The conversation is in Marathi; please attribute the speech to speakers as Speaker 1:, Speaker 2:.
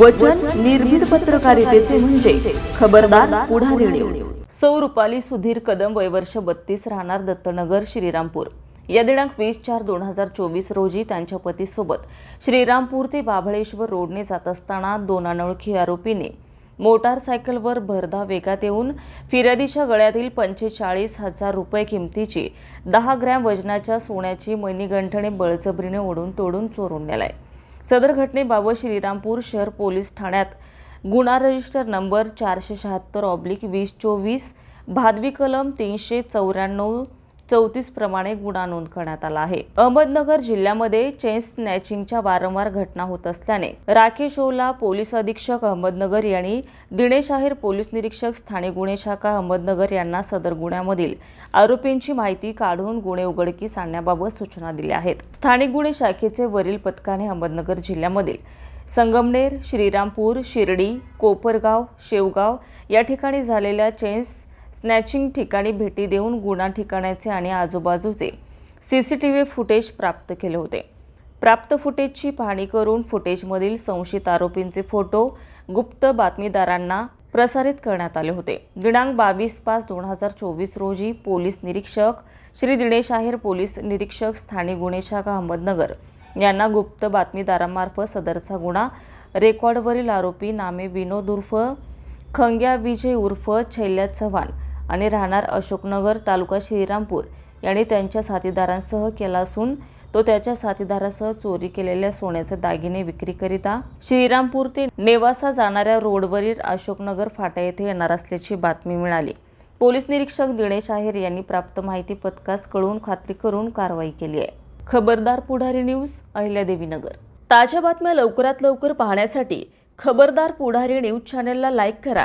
Speaker 1: वचन निर्भीड पत्रकारितेचे म्हणजे खबरदार पुढारी न्यूज सौ रुपाली सुधीर कदम वयवर्ष बत्तीस राहणार दत्तनगर श्रीरामपूर. या दिनांक वीस चार दोन हजार चोवीस रोजी त्यांच्या पतीसोबत श्रीरामपूर ते बाभळेश्वर रोडने जात असताना दोन अनोळखी आरोपीने मोटारसायकलवर भरधा वेगात येऊन फिर्यादीच्या गळ्यातील पंचेचाळीस हजार रुपये किमतीची दहा ग्रॅम वजनाच्या सोन्याची मणिगंठणे बळजबरीने ओढून तोडून चोरून नेलाय. सदर घटनेबाबत श्रीरामपूर शहर पोलीस ठाण्यात. गुन्हा रजिस्टर नंबर चारशे शहात्तर ऑब्लिक वीस चोवीस भादवी कलम तीनशे चौऱ्याण्णव चौतीस प्रमाणे गुन्हा नोंद करण्यात आला आहे. अहमदनगर जिल्ह्यामध्ये चेन स्नॅचिंगच्या वारंवार घटना होत असल्याने राकेश ओला पोलीस अधीक्षक अहमदनगर यांनी दिनेश आहेर पोलीस निरीक्षक स्थानिक गुन्हे शाखा अहमदनगर यांना सदर गुन्ह्यामधील आरोपींची माहिती काढून गुन्हे उघडकीस आणण्याबाबत सूचना दिल्या आहेत. स्थानिक गुन्हे शाखेचे वरील पथकाने अहमदनगर जिल्ह्यामधील संगमनेर श्रीरामपूर शिर्डी कोपरगाव शेवगाव या ठिकाणी झालेल्या चेन्स स्नॅचिंग ठिकाणी भेटी देऊन गुन्हा ठिकाणाचे आणि आजूबाजूचे C C T V footage प्राप्त केले होते. प्राप्त फुटेजची पाहणी करून फुटेजमधील संशयित आरोपींचे फोटो गुप्त बातमीदारांना प्रसारित करण्यात आले होते. दिनांक बावीस पाच दोन हजार चोवीस रोजी पोलीस निरीक्षक श्री दिनेश आहेर पोलीस निरीक्षक स्थानिक गुन्हे शाखा अहमदनगर यांना गुप्त बातमीदारांमार्फत सदरचा गुन्हा रेकॉर्डवरील आरोपी नामे विनोद उर्फ खंग्या विजय उर्फ छैल्या चव्हाण आणि राहणार अशोकनगर तालुका श्रीरामपूर. यांनी त्यांच्या साथीदारांसह केला असून तो त्याच्या साथीदारासह चोरी केलेल्या सोन्याचे दागिने विक्रीकरिता श्रीरामपूर ते नेवासा जाणाऱ्या रोडवरील अशोकनगर फाटा येथे येणार असल्याची बातमी मिळाली. पोलीस निरीक्षक दिनेश आहेर यांनी प्राप्त माहिती पथकास कळून खात्री करून कारवाई केली आहे. खबरदार पुढारी न्यूज अहिल्यादेवीनगर. ताज्या बातम्या लवकरात लवकर पाहण्यासाठी खबरदार पुढारी न्यूज चॅनलला लाईक करा.